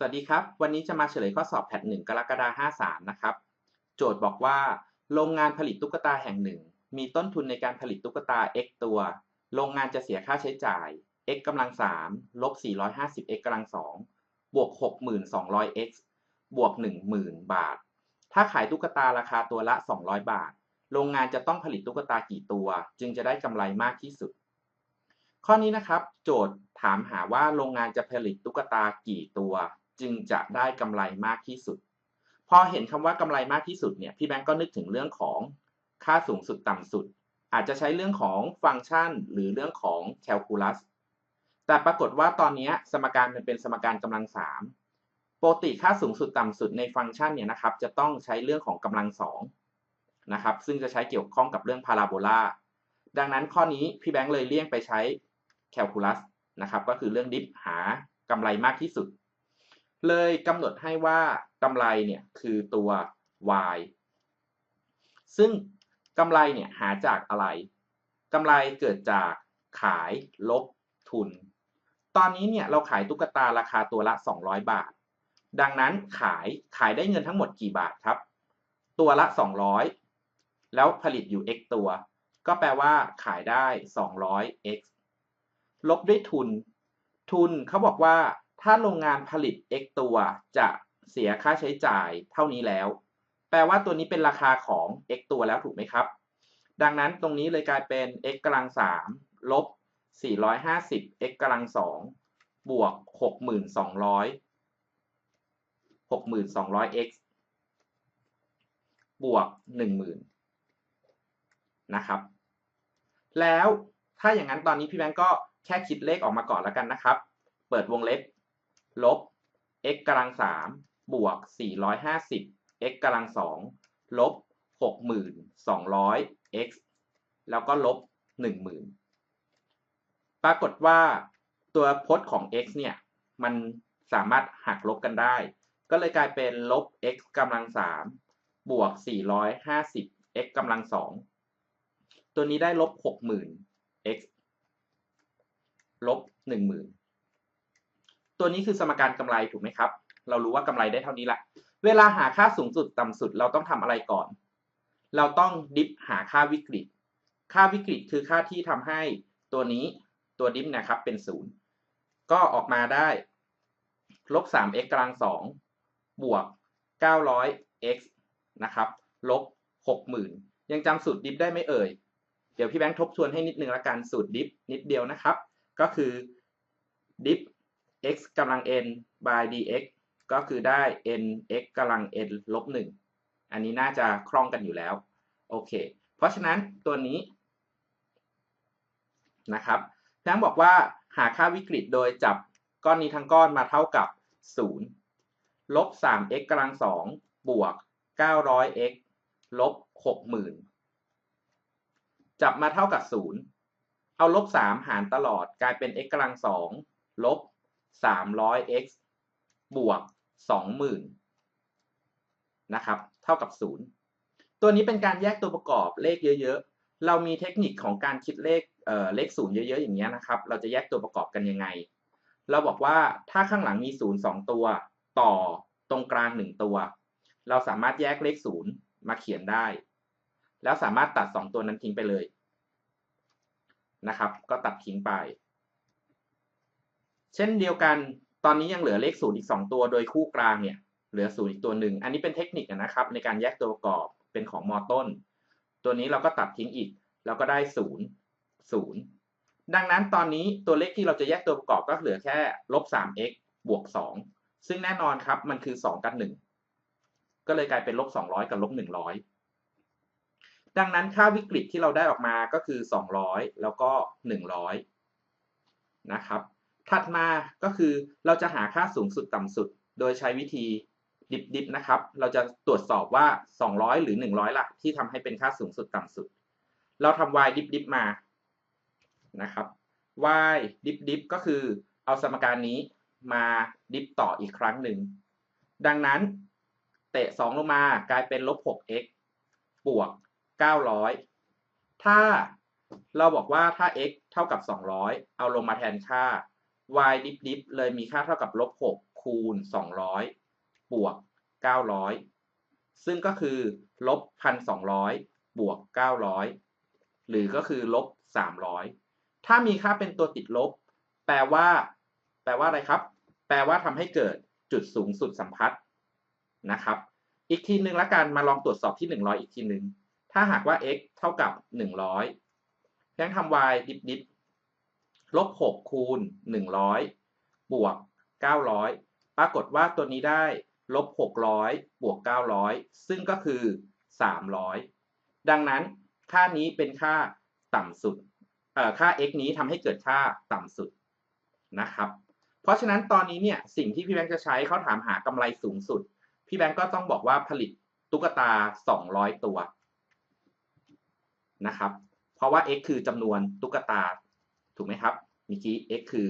สวัสดีครับ วันนี้จะมาเฉลยข้อสอบแพทหนึ่งกรกฎาคม53 นะครับ โจทย์บอกว่า โรงงานผลิตตุ๊กตาแห่งหนึ่ง มีต้นทุนในการผลิตตุ๊กตา x ตัว โรงงานจะเสียค่าใช้จ่าย x กำลัง3ลบ 450x กำลัง2บวก 6200x บวก 10,000 บาท ถ้าขายตุ๊กตาราคาตัวละ 200 บาท โรงงานจะต้องผลิตตุ๊กตากี่ตัว จึงจะได้กำไรมากที่สุด ข้อนี้นะครับ โจทย์ถามหาว่าโรงงานจะผลิตตุ๊กตากี่ตัว จึงจะได้กำไรมากที่สุด พอเห็นคำว่ากำไรมากที่สุดเนี่ยพี่แบงก์ก็นึกถึงเรื่องของค่าสูงสุดต่ำสุด อาจจะใช้เรื่องของฟังก์ชัน หรือเรื่องของแคลคูลัสแต่ปรากฏว่าตอนนี้สมการมันเป็นสมการกำลังสามปกติค่าสูงสุดต่ำสุดในฟังก์ชันเนี่ยนะครับจะต้องใช้เรื่องของกำลังสองนะครับซึ่งจะใช้เกี่ยวข้องกับเรื่องพาราโบลาดังนั้นข้อนี้พี่แบงค์เลยเลี่ยงไปใช้แคลคูลัสนะครับก็คือเรื่องดิฟหากำไรมากที่สุด เลยกำหนดให้ว่ากำไรเนี่ยคือตัว y ซึ่งกำไรเนี่ยหาจากอะไรกำไรเกิดจากขายลบทุน ตอนนี้เนี่ยเราขายตุ๊กตาราคาตัวละ 200 บาท ดังนั้นขายขายได้เงินทั้งหมดกี่บาทครับ ตัวละ 200 แล้วผลิตอยู่ x ตัว ก็แปลว่าขายได้ 200x ลบด้วยทุน ทุนเขาบอกว่า ถ้าโรงงานผลิต x ตัวจะเสียค่าใช้จ่ายเท่านี้แล้ว แปลว่าตัวนี้เป็นราคาของ x ตัวแล้วถูกไหมครับ ดังนั้นตรงนี้เลยกลายเป็น x กำลัง3ลบ450 x กำลัง2บวก 6200 6200x บวก 10,000 นะครับ แล้วถ้าอย่างนั้นตอนนี้พี่แบงก์ก็แค่คิดเลขออกมาก่อนแล้วกันนะครับ เปิดวงเล็บ ลบ x กำลัง3บวก 450 x กำลัง2ลบ 6200 x แล้วก็ลบ 10,000 ปรากฏว่าตัวพจน์ของ x เนี่ย มันสามารถหักลบกันได้ ก็เลยกลายเป็นลบ x กำลัง3บวก 450 x กำลัง2ตัวนี้ได้ลบ 60,000 x ลบ 10,000 ตัวนี้คือสมการกำไรถูกไหมครับ เรารู้ว่ากำไรได้เท่านี้ละเวลาหาค่าสูงสุดต่ำสุดเราต้องทำอะไรก่อน เราต้องดิฟหาค่าวิกฤต ค่าวิกฤตคือค่าที่ทำให้ตัวนี้ตัวดิฟนะครับเป็นศูนย์ก็ออกมาได้ลบ 3x กำลัง 2 บวก 900x นะครับลบ 60,000 ยังจำสูตรดิฟได้ไหมเอ่ย เดี๋ยวพี่แบงค์ทบทวนให้นิดนึงละกันสูตรดิฟนิดเดียวนะครับ ก็คือ diff x กำลัง n by dx ก็คือได้ n x กำลัง n ลบ1อันนี้น่าจะคล่องกันอยู่แล้ว โอเค เพราะฉะนั้นตัวนี้นะครับแบงค์บอกว่าหาค่าวิกฤตโดยจับก้อนนี้ทั้งก้อนมาเท่ากับ 0 ลบ 3x กำลัง 2 บวก 900x ลบ 60,000 จับมาเท่ากับ 0 เอาลบ 3 หารตลอดกลายเป็น x กำลัง 2 ลบ 300x บวก 20,000นะครับ เท่ากับ 0 ตัวนี้เป็นการแยกตัวประกอบเลขเยอะ ๆ เรามีเทคนิคของการคิดเลขเอ่อเลขศูนย์เยอะๆอย่างเงี้ยนะครับ เราจะแยกตัวประกอบกันยังไง เราบอกว่าถ้าข้างหลังมีศูนย์สองตัว ต่อตรงกลางหนึ่งตัว เราสามารถแยกเลขศูนย์มาเขียนได้ แล้วสามารถตัดสองตัวนั้นทิ้งไปเลยนะครับ ก็ตัดทิ้งไป เช่นเดียวกันตอนนี้ยังเหลือเลขศูนย์อีกสองตัว โดยคู่กลางเนี่ยเหลือศูนย์อีกตัวหนึ่ง อันนี้เป็นเทคนิคนะครับ ในการแยกตัวประกอบเป็นของมอต้น ตัวนี้เราก็ตัดทิ้งอีก แล้วก็ได้ศูนย์ศูนย์ดังนั้นตอนนี้ตัวเลขที่เราจะแยกตัวประกอบก็เหลือแค่ลบ 3x บวก 2 ซึ่งแน่นอนครับมันคือ 2 กับ 1 ก็เลยกลายเป็นลบ 200 กับลบ 100 ดังนั้นค่าวิกฤตที่เราได้ออกมาก็คือ 200 แล้วก็ 100 นะครับ ถัดมาก็คือเราจะหาค่าสูงสุดต่ำสุด โดยใช้วิธีดิบดิบนะครับ เราจะตรวจสอบว่า 200 หรือ 100ล่ะที่ทำให้เป็นค่าสูงสุดต่ำสุด เราทำ y ดิบดิบมานะครับ y ดิฟดิฟก็คือเอาสมการนี้มาดิฟต่ออีกครั้งหนึ่ง ดังนั้น เตะ 2 ลงมากลายเป็นลบ 6x บวก 900 ถ้าเราบอกว่าถ้า x เท่ากับ 200 เอาลงมาแทนค่า y ดิฟดิฟเลยมีค่าเท่ากับลบ6คูณ 200 บวก 900 ซึ่งก็คือลบ 1,200 บวก 900 หรือก็คือลบ 300 ถ้ามีค่าเป็นตัวติดลบ แปลว่า แปลว่าอะไรครับ แปลว่าทำให้เกิดจุดสูงสุดสัมพัทธ์นะครับ อีกทีหนึ่งละกันมาลองตรวจสอบที่ 100 อีกทีหนึ่งถ้าหากว่า x เท่ากับ 100แพงทำ y ดิบดิบ ลบ6คูณ100 บวก 900 ปรากฏว่าตัวนี้ได้ลบ600 บวก 900 ซึ่งก็คือ 300 ดังนั้นค่านี้เป็นค่าต่ำสุดเอ่อค่า x นี้ทำให้เกิดค่าต่ำสุดนะครับ เพราะฉะนั้นตอนนี้เนี่ยสิ่งที่พี่แบงค์จะใช้เขาถามหากำไรสูงสุด พี่แบงค์ก็ต้องบอกว่าผลิตตุ๊กตา 200 ตัวนะครับ เพราะว่า x คือจำนวนตุ๊กตา ถูกไหมครับเมื่อกี้ x คือ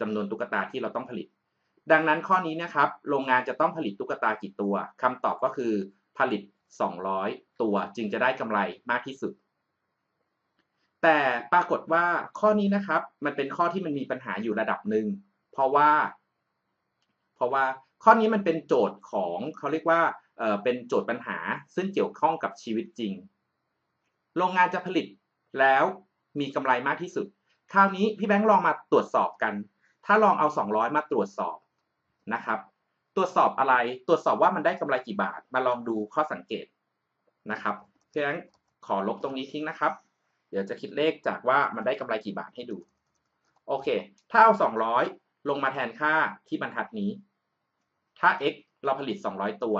จำนวนตุ๊กตาที่เราต้องผลิต ดังนั้นข้อนี้นะครับ โรงงานจะต้องผลิตตุ๊กตากี่ตัวคำตอบก็คือผลิต 200 ตัวจึงจะได้กำไรมากที่สุด แต่ปรากฏว่าข้อนี้นะครับ มันเป็นข้อที่มันมีปัญหาอยู่ระดับหนึ่งเพราะว่า เพราะว่าข้อนี้มันเป็นโจทย์ของเขาเรียกว่าเอ่อเป็นโจทย์ปัญหาซึ่งเกี่ยวข้องกับชีวิตจริง โรงงานจะผลิตแล้วมีกำไรมากที่สุด คราวนี้พี่แบงค์ลองมาตรวจสอบกัน ถ้าลองเอา 200 มาตรวจสอบนะครับ ตรวจสอบอะไร ตรวจสอบว่ามันได้กำไรกี่บาท มาลองดูข้อสังเกตนะครับพี่แบงค์ขอลบตรงนี้ทิ้งนะครับ เดี๋ยวจะคิดเลขจากว่ามันได้กำไรกี่บาทให้ดู โอเค ถ้าเอา 200 ลงมาแทนค่าที่บรรทัดนี้ ถ้า x เราผลิต 200 ตัว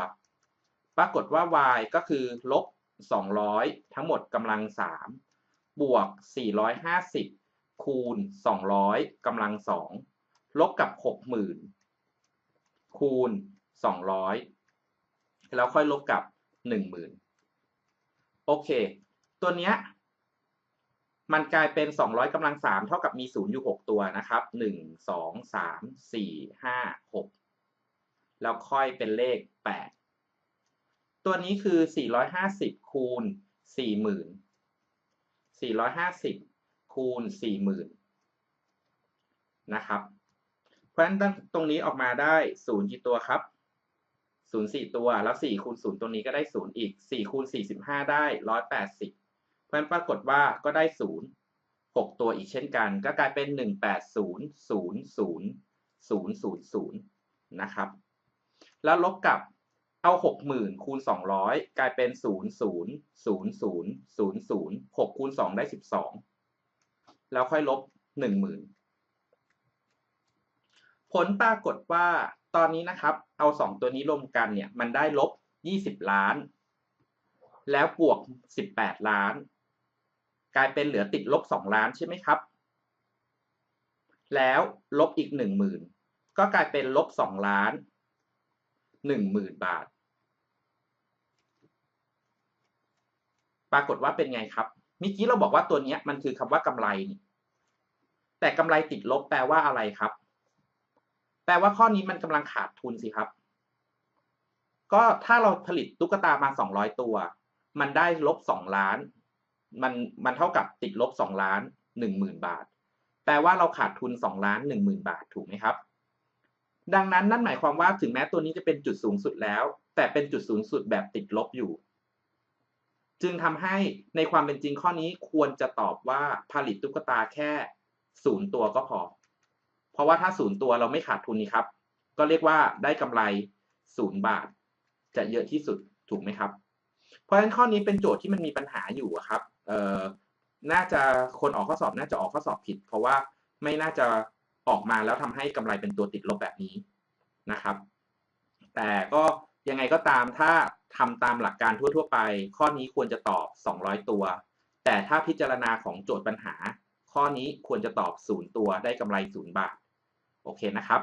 ปรากฏว่า y ก็คือลบ200 ทั้งหมดกำลัง 3 บวก 450 คูณ 200กำลัง2ลบกับ 60,000 คูณ 200 แล้วค่อยลบกับ 10,000 โอเค ตัวเนี้ยมันกลายเป็น 200กำลัง3เท่ากับมี 0 อยู่ 6 ตัวนะครับ 1 2 3 4 5 6 แล้วค่อยเป็นเลข 8 ตัวนี้คือ 450 คูณ 40,000 450 คูณ 40,000นะครับ เพราะฉะนั้นตรงนี้ออกมาได้ 0 กี่ตัวครับ 0 4 ตัว แล้ว 4 คูณ 0ตัวนี้ก็ได้ 0 อีก 4 คูณ 45 ได้ 180 เพราะฉะนั้นปรากฏว่าก็ได้ 0 6 ตัวอีกเช่นกัน ก็กลายเป็น 180000000นะครับ แล้วลบกับเอา 60,000 คูณ 200 กลายเป็น 000000 6 คูณ 2 ได้ 12 แล้วค่อยลบ 10,000 ผลปรากฏว่าตอนนี้นะครับ เอา 2 ตัวนี้รวมกันเนี่ย มันได้ลบ 20 ล้าน แล้วบวก 18 ล้าน กลายเป็นเหลือติดลบ 2 ล้านใช่ไหมครับ แล้วลบอีก 10,000 ก็กลายเป็นลบ 2 ล้าน 10,000 บาท ปรากฏว่าเป็นไงครับ มื่อกี้เราบอกว่าตัวนี้มันคือคำว่ากำไรนี่แต่กำไรติดลบแปลว่าอะไรครับ แปลว่าข้อนี้มันกำลังขาดทุนสิครับ ก็ถ้าเราผลิตตุ๊กตามา 200 ตัว มันได้ลบ 2 ล้าน มันมันเท่ากับติดลบ 2 ล้าน 10,000 บาท แปลว่าเราขาดทุน 2 ล้าน 10,000 บาทถูกไหมครับ ดังนั้นนั่นหมายความว่าถึงแม้ตัวนี้จะเป็นจุดสูงสุดแล้ว แต่เป็นจุดสูงสุดแบบติดลบอยู่ จึงทำให้ในความเป็นจริงข้อนี้ควรจะตอบว่าผลิตตุ๊กตาแค่ศูนย์ตัวก็พอ เพราะว่าถ้าศูนย์ตัวเราไม่ขาดทุนนี่ครับ ก็เรียกว่าได้กำไรศูนย์บาท จะเยอะที่สุดถูกไหมครับ เพราะฉะนั้นข้อนี้เป็นโจทย์ที่มันมีปัญหาอยู่ครับเอ่อน่าจะคนออกข้อสอบน่าจะออกข้อสอบผิด เพราะว่าไม่น่าจะออกมาแล้วทำให้กำไรเป็นตัวติดลบแบบนี้นะครับ แต่ก็ ยังไงก็ตามถ้าทำตามหลักการทั่ว ๆ ไป ข้อนี้ควรจะตอบ 200 ตัว แต่ถ้าพิจารณาของโจทย์ปัญหา ข้อนี้ควรจะตอบ 0 ตัวได้กำไร 0 บาท โอเคนะครับ